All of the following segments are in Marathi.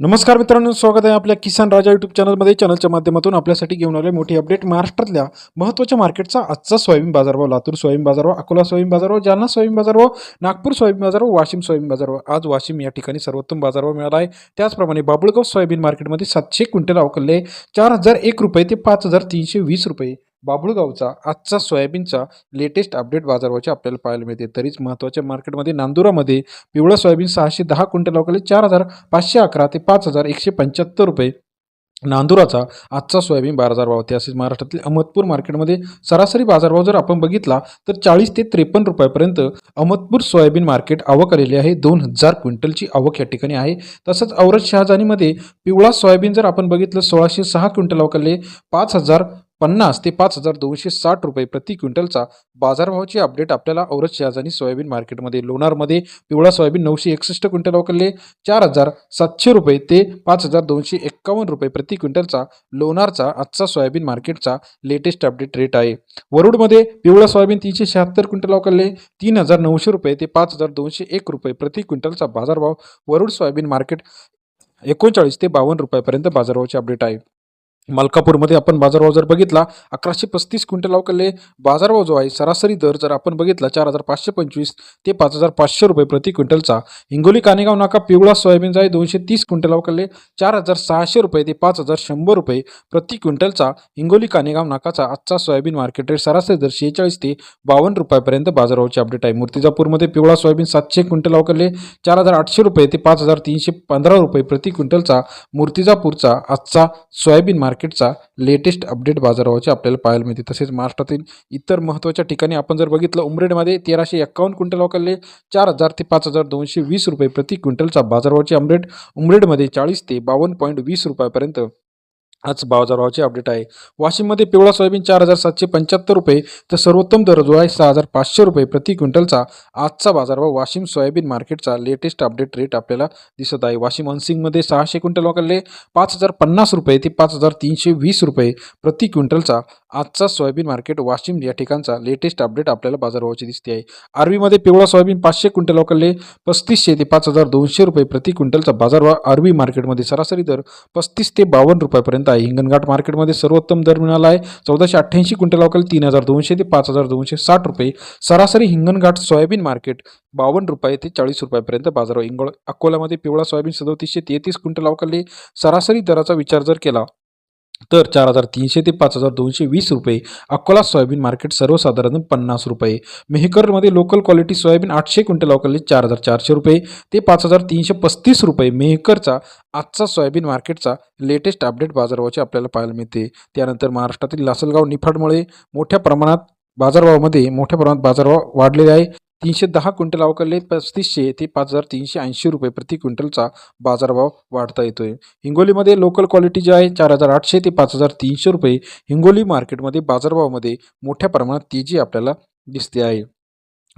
नमस्कार मित्रांनो स्वागत आहे आपल्या किसान राजा यूट्यूब चॅनलमध्ये चॅनलच्या माध्यमातून आपल्यासाठी घेऊन आले मोठी अपडेट महाराष्ट्रातल्या महत्त्वाच्या मार्केटचा आजचा सोयाबीन बाजारभाव. लातूर सोयाबीन बाजारभाव अकोला सोयाबीन बाजारभाव जालना सोयाबीन बाजारभाव नागपूर सोयाबीन बाजारभाव वाशिम सोयाबीन बाजारभाव. आज वाशिम या ठिकाणी सर्वोत्तम बाजारभाव मिळाला आहे. त्याचप्रमाणे बाबुळगाव सोयाबीन मार्केटमध्ये सातशे क्विंटल अवकलले चार हजार एक रुपये ते पाच हजार तीनशे वीस रुपये. बाबुळगावचा आजचा सोयाबीनचा लेटेस्ट अपडेट बाजारभावाचे आपल्याला पाहायला मिळते. तरीच महत्त्वाच्या मार्केटमध्ये नांदुरामध्ये पिवळं सोयाबीन सहाशे दहा क्विंटल अवकले चार हजार पाचशे अकरा ते पाच हजार एकशे पंच्याहत्तर रुपये. नांदुराचा आजचा सोयाबीन बाजारभाव तसेच महाराष्ट्रातील अहमदपूर मार्केटमध्ये सरासरी बाजारभाव जर आपण बघितला तर चाळीस ते त्रेपन्न रुपयापर्यंत अहमदपूर सोयाबीन मार्केट आवक आलेली आहे. दोन हजार क्विंटलची आवक या ठिकाणी आहे. तसंच औरत शहाजानीमध्ये पिवळा सोयाबीन जर आपण बघितलं सोळाशे सहा क्विंटल अवकले पाच हजार पन्नास ते पाच हजार दोनशे साठ रुपये प्रति क्विंटलचा बाजारभावाची अपडेट आपल्याला औरत शहाजानी सोयाबीन मार्केटमध्ये लोणारमध्ये पिवळा सोयाबीन नऊशे एकसष्ट क्विंटल वकलले चार हजार सातशे रुपये ते पाच हजार दोनशे एक्कावन्न रुपये प्रति क्विंटलचा लोणारचा आजचा सोयाबीन मार्केटचा लेटेस्ट अपडेट रेट आहे. वरुडमध्ये पिवळा सोयाबीन तीनशे शहात्तर क्विंटल वकलले तीन हजार नऊशे रुपये ते पाच हजार दोनशे एक रुपये प्रति क्विंटलचा बाजारभाव वरुड सोयाबीन मार्केट एकोणचाळीस ते बावन्न रुपयापर्यंत बाजारभावाचे अपडेट आहे. मलकापूरमध्ये आपण बाजारभाव जर बघितला अकराशे पस्तीस क्विंटल अवकलले बाजारभाव जो आहे सरासरी दर जर आपण बघितला चार हजार पाचशे पंचवीस ते पाच हजार पाचशे रुपये प्रति क्विंटलचा. हिंगोली कानेगाव नाका पिवळा सोयाबीनचा आहे दोनशे तीस क्विंटल अवकलले चार हजार सहाशे रुपये ते पाच हजार शंभर रुपये प्रति क्विंटलचा. हिंगोली कानेगाव नाकाचा आजचा सोयाबीन मार्केट रेट सरासरी दर शेहेचाळीस ते बावन्न रुपयापर्यंत बाजारभावाचे अपडेट आहे. मूर्तिजापूरमध्ये पिवळा सोयाबीन सातशे क्विंटल अवकलले चार हजार आठशे रुपये ते पाच हजार तीनशे पंधरा रुपये प्रति क्विंटलचा मूर्तिजापूरचा आजचा सोयाबीन मार्केट मार्केटचा लेटेस्ट अपडेट बाजारभावाचे आपल्याला पाहायला मिळते. तसेच महाराष्ट्रातील इतर महत्त्वाच्या ठिकाणी आपण जर बघितलं उमरेडमध्ये तेराशे एक्कावन्न क्विंटल अवकलले चार हजार ते पाच हजार दोनशे वीस रुपये प्रति क्विंटलचा बाजारभावाचे अपडेट उमरेडमध्ये चाळीस ते बावन्न पॉईंट वीस रुपयापर्यंत आज बाजारभावाचे अपडेट आहे. वाशिममध्ये पिवळा सोयाबीन चार हजार सातशे पंच्याहत्तर रुपये तर सर्वोत्तम दर जो आहे सहा हजार पाचशे रुपये प्रति क्विंटलचा. आजचा बाजारभाव वाशिम सोयाबीन मार्केटचा लेटेस्ट अपडेट रेट आपल्याला दिसत आहे. वाशिम हनसिंगमध्ये सहाशे क्विंटल वाकडले पाच हजार पन्नास रुपये ते पाच हजार तीनशे वीस रुपये प्रति क्विंटलचा. आजचा सोयाबीन मार्केट वाशिम या ठिकाणचा लेटेस्ट अपडेट आपल्याला बाजारभावाची दिसते आहे. आरवीमध्ये पिवळा सोयाबीन पाचशे क्विंटल वाकडले पस्तीसशे ते पाच हजार दोनशे रुपये प्रति क्विंटलचा बाजारभाव आरवी मार्केटमध्ये सरासरी दर पस्तीस ते बावन्न रुपयापर्यंत आहे हिंगणघाट मार्केटमध्ये सर्वोत्तम दर मिळाला आहे. चौदाशे अठ्ठ्याऐंशी क्विंटल अवकाल तीन हजार दोनशे ते पाच हजार दोनशे साठ रुपये. सरासरी हिंगणघाट सोयाबीन मार्केट बावन्न रुपये ते चाळीस रुपयापर्यंत बाजारावर इंगोळ अकोल्यामध्ये पिवळा सोयाबीन सदोतीसशे तेहतीस क्विंटल अवकाली सरासरी दराचा विचार जर केला तर चार हजार तीनशे ते पाच हजार दोनशे वीस रुपये. अकोला सोयाबीन मार्केट सर्वसाधारण पन्नास रुपये. मेहकरमध्ये लोकल क्वालिटी सोयाबीन आठशे क्विंटल अकोले चार हजार चारशे रुपये. ते पाच हजार तीनशे पस्तीस रुपये. मेहकरचा आजचा सोयाबीन मार्केटचा लेटेस्ट अपडेट बाजारभावाचे आपल्याला पाहायला मिळते. त्यानंतर महाराष्ट्रातील लासलगाव निफाडमुळे मोठ्या प्रमाणात बाजारभावामध्ये मोठ्या प्रमाणात बाजारभाव वाढलेले आहे. तीनशे दहा क्विंटल अवकलले पस्तीसशे ते पाच हजार तीनशे ऐंशी रुपये प्रति क्विंटलचा बाजारभाव वाढता येतोय. हिंगोलीमध्ये लोकल क्वालिटी जी आहे चार हजार आठशे ते पाच हजार तीनशे रुपये हिंगोली मार्केटमध्ये बाजारभावामध्ये मोठ्या प्रमाणात तेजी आपल्याला दिसते आहे.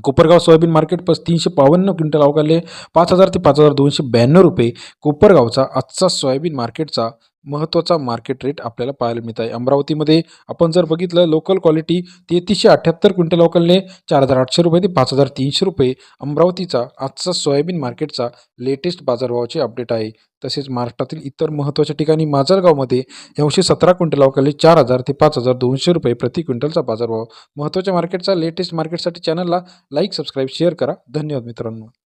कोपरगाव सोयाबीन मार्केट पस तीनशे बावन्न क्विंटल अवकाले पाच हजार ते पाच हजार दोनशे ब्याण्णव रुपये कोपरगावचा आजचा सोयाबीन मार्केटचा महत्त्वाचा मार्केट रेट आपल्याला पाहायला मिळत आहे. अमरावतीमध्ये आपण जर बघितलं लोकल क्वालिटी तेहतीसशे अठ्ठ्याहत्तर क्विंटल लोकलने चार हजार आठशे रुपये ते पाच हजार तीनशे रुपये. अमरावतीचा आजचा सोयाबीन मार्केटचा लेटेस्ट बाजारभावाचे अपडेट आहे. तसेच महाराष्ट्रातील इतर महत्त्वाच्या ठिकाणी माजलगावमध्ये नऊशे सतरा क्विंटल अवकाले चार हजार ते पाच हजार दोनशे रुपये प्रति क्विंटलचा बाजारभाव. महत्त्वाच्या मार्केटचा लेटेस्ट मार्केटसाठी चॅनलला लाईक सबस्क्राईब शेअर करा. धन्यवाद मित्रांनो.